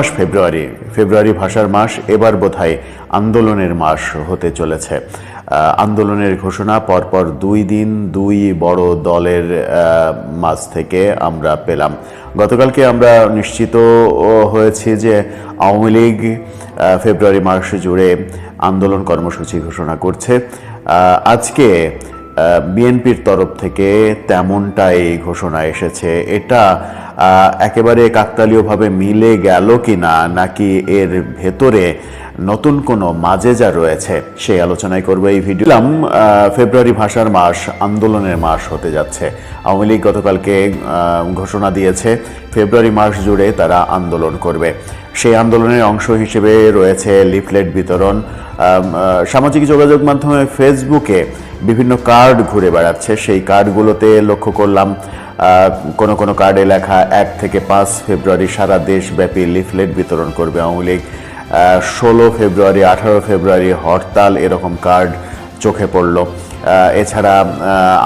মাস ফেব্রুয়ারি। ফেব্রুয়ারি ভাষার মাস, এবার বোধহয় আন্দোলনের মাস হতে চলেছে। আন্দোলনের ঘোষণা পরপর দুই দিন দুই বড় দলের মাঝ থেকে আমরা পেলাম। গতকালকে আমরা নিশ্চিত হয়েছি যে আওয়ামী লীগ ফেব্রুয়ারি মাস জুড়ে আন্দোলন কর্মসূচি ঘোষণা করছে। আজকে বিএনপির তরফ থেকে তেমনটাই ঘোষণা এসেছে। এটা একেবারে কাকতালীয়ভাবে মিলে গেল কি না নাকি এর ভেতরে নতুন কোনো মাজেজা রয়েছে, সেই আলোচনায় করব এই ভিডিও। ফেব্রুয়ারি ভাষার মাস, আন্দোলনের মাস হতে যাচ্ছে। আওয়ামী লীগ গতকালকে ঘোষণা দিয়েছে, ফেব্রুয়ারি মাস জুড়ে তারা আন্দোলন করবে। সেই আন্দোলনের অংশ হিসেবে রয়েছে লিফলেট বিতরণ। সামাজিক যোগাযোগ মাধ্যমে ফেসবুকে বিভিন্ন কার্ড ঘুরে বেড়াচ্ছে। সেই কার্ডগুলোতে লক্ষ্য করলাম কোনো কোনো কার্ডে লেখা এক থেকে পাঁচ ফেব্রুয়ারি সারা দেশব্যাপী লিফলেট বিতরণ করবে আওয়ামী লীগ। ষোলো ফেব্রুয়ারি, আঠারো ফেব্রুয়ারি হরতাল এরকম কার্ড চোখে পড়ল। এছাড়া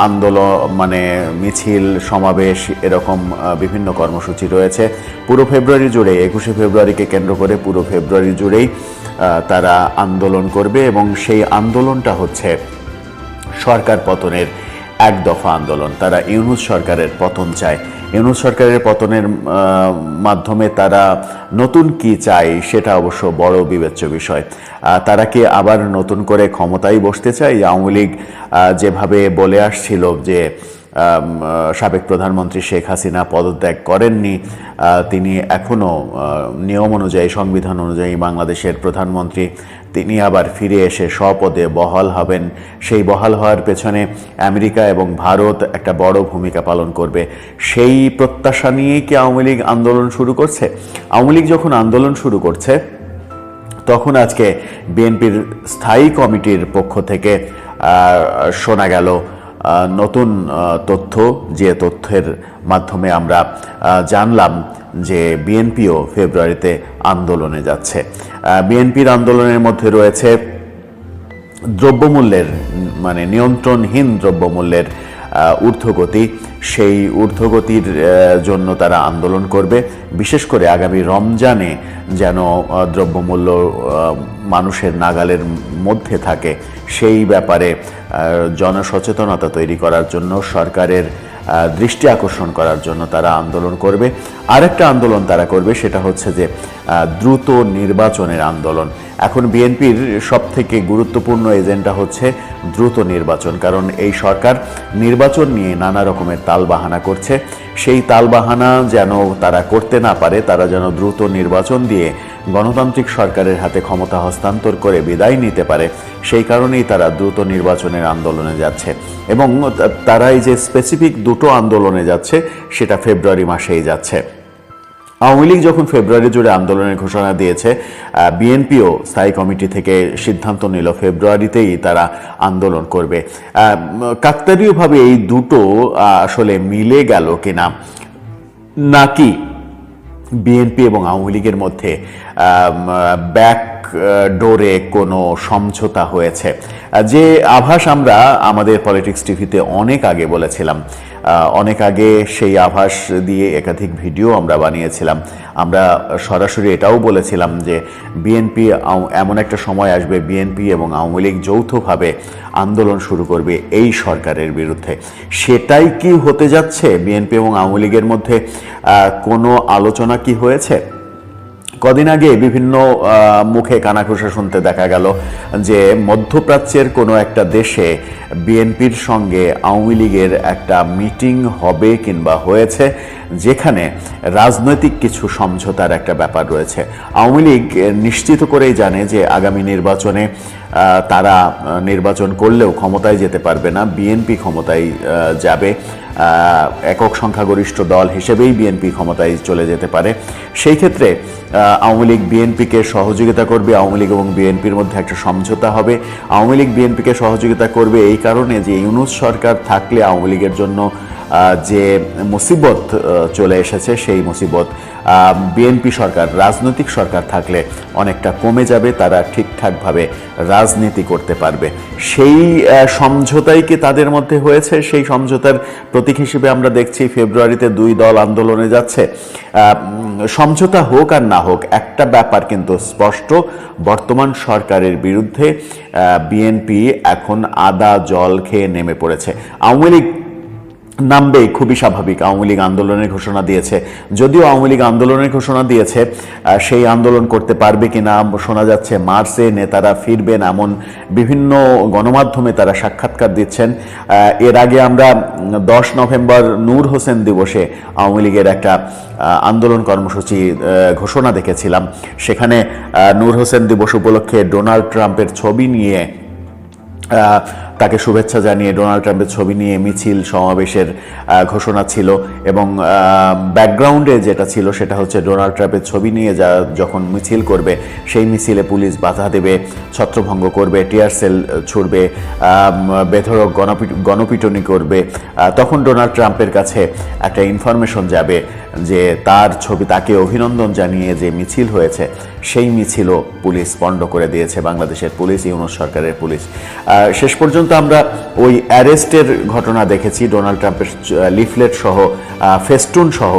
আন্দোলন মানে মিছিল, সমাবেশ, এরকম বিভিন্ন কর্মসূচি রয়েছে। পুরো ফেব্রুয়ারি জুড়ে, একুশে ফেব্রুয়ারিকে কেন্দ্র করে পুরো ফেব্রুয়ারি জুড়েই তারা আন্দোলন করবে এবং সেই আন্দোলনটা হচ্ছে সরকার পতনের এক দফা আন্দোলন। তারা ইউনুস সরকারের পতন চায়। ইউনুস সরকারের পতনের মাধ্যমে তারা নতুন কি চায় সেটা অবশ্য বড় বিবেচ্য বিষয়। তারা কি আবার নতুন করে ক্ষমতায় বসতে চায়? আওয়ামী লীগ যেভাবে বলে আসছিল যে সাবেক প্রধানমন্ত্রী শেখ হাসিনা পদত্যাগ করেননি তিনি এখনও নিয়ম অনুযায়ী, সংবিধান অনুযায়ী বাংলাদেশের প্রধানমন্ত্রী তিনি আবার ফিরে এসে স্বপদে বহাল হবেন। সেই বহাল হওয়ার পেছনে আমেরিকা এবং ভারত একটা বড় ভূমিকা পালন করবে। সেই প্রত্যাশা নিয়েই কি আওয়ামী লীগ আন্দোলন শুরু করছে? আওয়ামী লীগ যখন আন্দোলন শুরু করছে, তখন আজকে বিএনপির স্থায়ী কমিটির পক্ষ থেকে শোনা গেল নতুন তথ্য। যে তথ্যের মাধ্যমে আমরা জানলাম যে বিএনপিও ফেব্রুয়ারিতে আন্দোলনে যাচ্ছে। বিএনপির আন্দোলনের মধ্যে রয়েছে দ্রব্যমূল্যের মানে নিয়ন্ত্রণহীন দ্রব্যমূল্যের ঊর্ধ্বগতি। সেই ঊর্ধ্বগতির জন্য তারা আন্দোলন করবে। বিশেষ করে আগামী রমজানে যেন দ্রব্যমূল্য মানুষের নাগালের মধ্যে থাকে, সেই ব্যাপারে জনসচেতনতা তৈরি করার জন্য সরকারের দৃষ্টি আকর্ষণ করার জন্য তারা আন্দোলন করবে। আরেকটা আন্দোলন তারা করবে, সেটা হচ্ছে যে দ্রুত নির্বাচনের আন্দোলন। এখন বিএনপির সব থেকে গুরুত্বপূর্ণ এজেন্ডা হচ্ছে দ্রুত নির্বাচন, কারণ এই সরকার নির্বাচন নিয়ে নানা রকমের তালবাহানা করছে। সেই তালবাহানা যেন তারা করতে না পারে, তারা যেন দ্রুত নির্বাচন দিয়ে গণতান্ত্রিক সরকারের হাতে ক্ষমতা হস্তান্তর করে বিদায় নিতে পারে সেই কারণেই তারা দ্রুত নির্বাচনের আন্দোলনে যাচ্ছে। এবং তারা এই যে স্পেসিফিক দুটো আন্দোলনে যাচ্ছে সেটা ফেব্রুয়ারি মাসেই যাচ্ছে। আওয়ামী লীগ যখন ফেব্রুয়ারি জুড়ে আন্দোলনের ঘোষণা দিয়েছে বিএনপিও স্থায়ী কমিটি থেকে সিদ্ধান্ত নিল ফেব্রুয়ারিতেই তারা আন্দোলন করবে। আহ, কাকতালীয়ভাবে এই দুটো আসলে মিলে গেল কিনা? নাকি বিএনপি এবং আওয়ামী লীগের মধ্যে ব্যাক ডোরে কোনো সমঝোতা হয়েছে। যে আভাস আমরা আমাদের পলিটিক্স টিভিতে অনেক আগে বলেছিলাম অনেক আগে সেই আভাস দিয়ে একাধিক ভিডিও আমরা বানিয়েছিলাম। আমরা সরাসরি এটাও বলেছিলাম যে বিএনপি এমন একটা সময় আসবে, বিএনপি এবং আওয়ামী লীগ যৌথভাবে আন্দোলন শুরু করবে এই সরকারের বিরুদ্ধে। সেটাই কি হতে যাচ্ছে? বিএনপি এবং আওয়ামী লীগের মধ্যে কোনো আলোচনা কি হয়েছে? কদিন আগে বিভিন্ন মুখে কানাঘুষা শুনতে দেখা গেল যে মধ্যপ্রাচ্যের কোনো একটা দেশে বিএনপির সঙ্গে আওয়ামী লীগের একটা মিটিং হবে কিংবা হয়েছে, যেখানে রাজনৈতিক কিছু সমঝোতার একটা ব্যাপার রয়েছে। আওয়ামী লীগ নিশ্চিত করেই জানে যে আগামী নির্বাচনে তারা নির্বাচন করলেও ক্ষমতায় যেতে পারবে না, বিএনপি ক্ষমতায় যাবে। একক সংখ্যাগরিষ্ঠ দল হিসেবেই বিএনপি ক্ষমতায় চলে যেতে পারে। সেই ক্ষেত্রে আওয়ামী লীগ বিএনপিকে সহযোগিতা করবে, আওয়ামী লীগ এবং বিএনপির মধ্যে একটা সমঝোতা হবে। আওয়ামী লীগ বিএনপিকে সহযোগিতা করবে এই কারণে যে ইউনুস সরকার থাকলে আওয়ামী লীগের জন্য যে মুসিবত চলে এসেছে, সেই মুসিবত বিএনপি সরকার, রাজনৈতিক সরকার থাকলে অনেকটা কমে যাবে, তারা ঠিকঠাকভাবে রাজনীতি করতে পারবে। সেই সমঝোতাই কি তাদের মধ্যে হয়েছে? সেই সমঝোতার প্রতীক হিসেবে আমরা দেখছি ফেব্রুয়ারিতে দুই দল আন্দোলনে যাচ্ছে। সমঝোতা হোক আর না হোক, একটা ব্যাপার কিন্তু স্পষ্ট, বর্তমান সরকারের বিরুদ্ধে বিএনপি এখন আদা জল খেয়ে নেমে পড়েছে। আওয়ামী লীগ নামবে, খুবই স্বাভাবিক। আওয়ামী লীগ আন্দোলনের ঘোষণা দিয়েছে। যদিও আওয়ামী লীগ আন্দোলনের ঘোষণা দিয়েছে সেই আন্দোলন করতে পারবে কিনা শোনা যাচ্ছে, মার্চে নেতারা ফিরবেন এমন বিভিন্ন গণমাধ্যমে তারা সাক্ষাৎকার দিচ্ছেন। এর আগে আমরা দশ নভেম্বর নূর হোসেন দিবসে আওয়ামী লীগের একটা আন্দোলন কর্মসূচি ঘোষণা দেখেছিলাম। সেখানে নূর হোসেন দিবস উপলক্ষে ডোনাল্ড ট্রাম্পের ছবি নিয়ে তাকে শুভেচ্ছা জানিয়ে ডোনাল্ড ট্রাম্পের ছবি নিয়ে মিছিল সমাবেশের ঘোষণা ছিল এবং ব্যাকগ্রাউন্ডে যেটা ছিল সেটা হচ্ছে ডোনাল্ড ট্রাম্পের ছবি নিয়ে যা যখন মিছিল করবে, সেই মিছিলে পুলিশ বাধা দেবে, ছত্রভঙ্গ করবে, টিয়ার সেল ছুড়বে গণপিট গণপিটনি করবে তখন ডোনাল্ড ট্রাম্পের কাছে একটা ইনফরমেশন যাবে যে তার ছবি, তাকে অভিনন্দন জানিয়ে যে মিছিল হয়েছে, সেই মিছিলও পুলিশ পণ্ড করে দিয়েছে, বাংলাদেশের পুলিশ, ইউনুস সরকারের পুলিশ। শেষ পর্যন্ত আমরা ওই অ্যারেস্টের ঘটনা দেখেছি। ডোনাল্ড ট্রাম্পের লিফলেট সহ ফেস্টুন সহ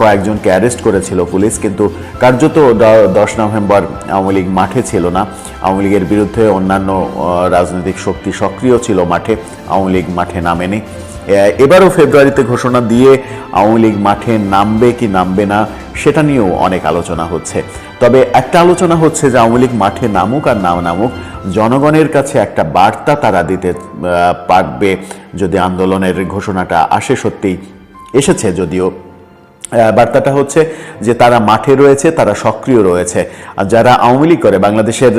কয়েকজনকে অ্যারেস্ট করেছিল পুলিশ। কিন্তু কার্যত দশ নভেম্বর আওয়ামী লীগ মাঠে ছিল না। আওয়ামী লীগের বিরুদ্ধে অন্যান্য রাজনৈতিক শক্তি সক্রিয় ছিল মাঠে। আওয়ামী লীগ মাঠে নামেনি। এবারও ফেব্রুয়ারিতে ঘোষণা দিয়ে আওয়ামী লীগ মাঠে নামবে কি নামবে না, সেটা নিয়েও অনেক আলোচনা হচ্ছে। তবে একটা আলোচনা হচ্ছে যে আওয়ামী লীগ মাঠে নামুক আর না নামুক জনগণের কাছে একটা বার্তা তারা দিতে পারবে যদি আন্দোলনের ঘোষণাটা আসে সত্যিই। এসেছে যদিও। বার্তাটা হচ্ছে যে তারা মাঠে রয়েছে, তারা সক্রিয় রয়েছে। আর যারা আওয়ামী লীগ করে, বাংলাদেশের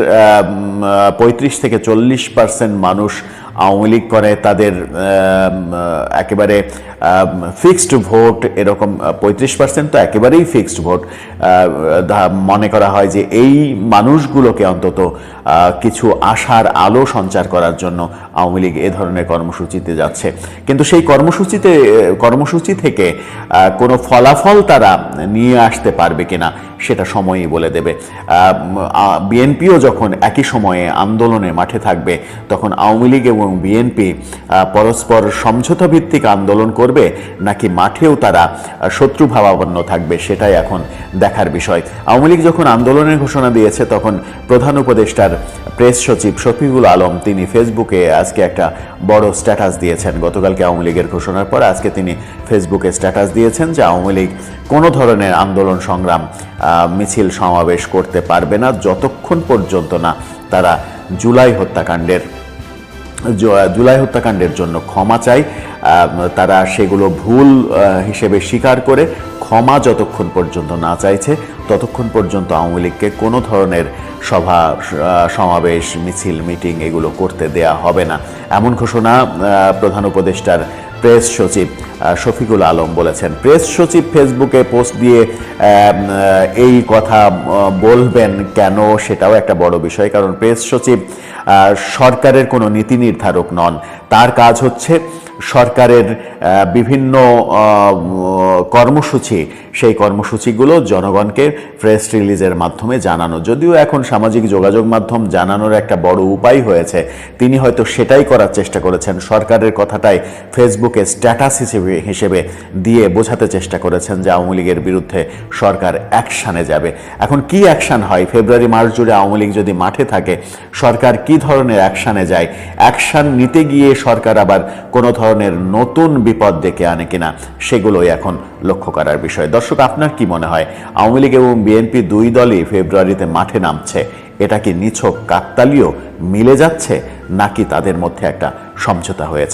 পঁয়ত্রিশ থেকে চল্লিশ পার্সেন্ট মানুষ আওয়ামী লীগ করে, তাদের একেবারে ফিক্সড ভোট এরকম পঁয়ত্রিশ পার্সেন্ট তো একেবারেই ফিক্সড ভোট। মনে করা হয় যে এই মানুষগুলোকে অন্তত কিছু আশার আলো সঞ্চার করার জন্য আওয়ামী লীগ এ ধরনের কর্মসূচিতে যাচ্ছে। কিন্তু সেই কর্মসূচিতে, কর্মসূচি থেকে কোনো ফলাফল তারা নিয়ে আসতে পারবে কিনা সেটা সময়ই বলে দেবে। বিএনপিও যখন একই সময়ে আন্দোলনে মাঠে থাকবে, তখন আওয়ামী লীগ এবং বিএনপি পরস্পর সমঝোতা ভিত্তিক আন্দোলন করবে, নাকি মাঠেও তারা শত্রু ভাবাপন্ন থাকবে সেটাই এখন দেখার বিষয়। আওয়ামী লীগ যখন আন্দোলনের ঘোষণা দিয়েছে, তখন প্রধান উপদেষ্টার প্রেস সচিব শফিকুল আলম তিনি ফেসবুকে আজকে একটা বড় স্ট্যাটাস দিয়েছেন। গতকালকে আওয়ামী লীগের ঘোষণার পর আজকে তিনি ফেসবুকে স্ট্যাটাস দিয়েছেন যে আওয়ামী লীগ কোনো ধরনের আন্দোলন সংগ্রাম মিছিল সমাবেশ করতে পারবে না, যতক্ষণ পর্যন্ত না তারা জুলাই হত্যাকাণ্ডের জুলাই হত্যাকাণ্ডের জন্য ক্ষমা চাই তারা সেগুলো ভুল হিসেবে স্বীকার করে ক্ষমা যতক্ষণ পর্যন্ত না চাইছে, ততক্ষণ পর্যন্ত আওয়ামী লীগকে কোনো ধরনের সভা সমাবেশ, মিছিল, মিটিং এগুলো করতে দেয়া হবে না। এমন ঘোষণা প্রধান উপদেষ্টার প্রেস সচিব শফিকুল আলম বলেছেন। প্রেস সচিব ফেসবুকে পোস্ট দিয়ে এই কথা বলবেন কেন সেটাও একটা বড় বিষয়, কারণ প্রেস সচিব সরকারের কোনো নীতি নির্ধারক নন। তার কাজ হচ্ছে সরকারের বিভিন্ন কর্মসূচি। সেই কর্মসূচিগুলো জনগণকে প্রেস রিলিজের মাধ্যমে জানানো। যদিও এখন সামাজিক যোগাযোগ মাধ্যম জানানোর একটা বড় উপায় হয়েছে, তিনি হয়তো সেটাই করার চেষ্টা করেছেন। সরকারের কথাটাই ফেসবুকে স্ট্যাটাস হিসেবে হিসেবে দিয়ে বোঝাতে চেষ্টা করেছেন যে আওয়ামী লীগের বিরুদ্ধে সরকার অ্যাকশানে যাবে। এখন কি অ্যাকশান হয়? ফেব্রুয়ারি, মার্চ জুড়ে আওয়ামী লীগ যদি মাঠে থাকে, সরকার কি ধরনের অ্যাকশানে যায়? অ্যাকশান নিতে গিয়ে সরকার আবার কোনো ধরনের নতুন বিপদ ডেকে আনে কিনা, সেগুলোই এখন লক্ষ্য করার বিষয়। দর্শক, আপনার কি মনে হয়, আওয়ামী লীগ এবং বিএনপি দুই দলই ফেব্রুয়ারিতে মাঠে নামছে, এটা কি নিছক কাকতালীয় মিলে যাচ্ছে, নাকি তাদের মধ্যে একটা সমঝোতা হয়েছে?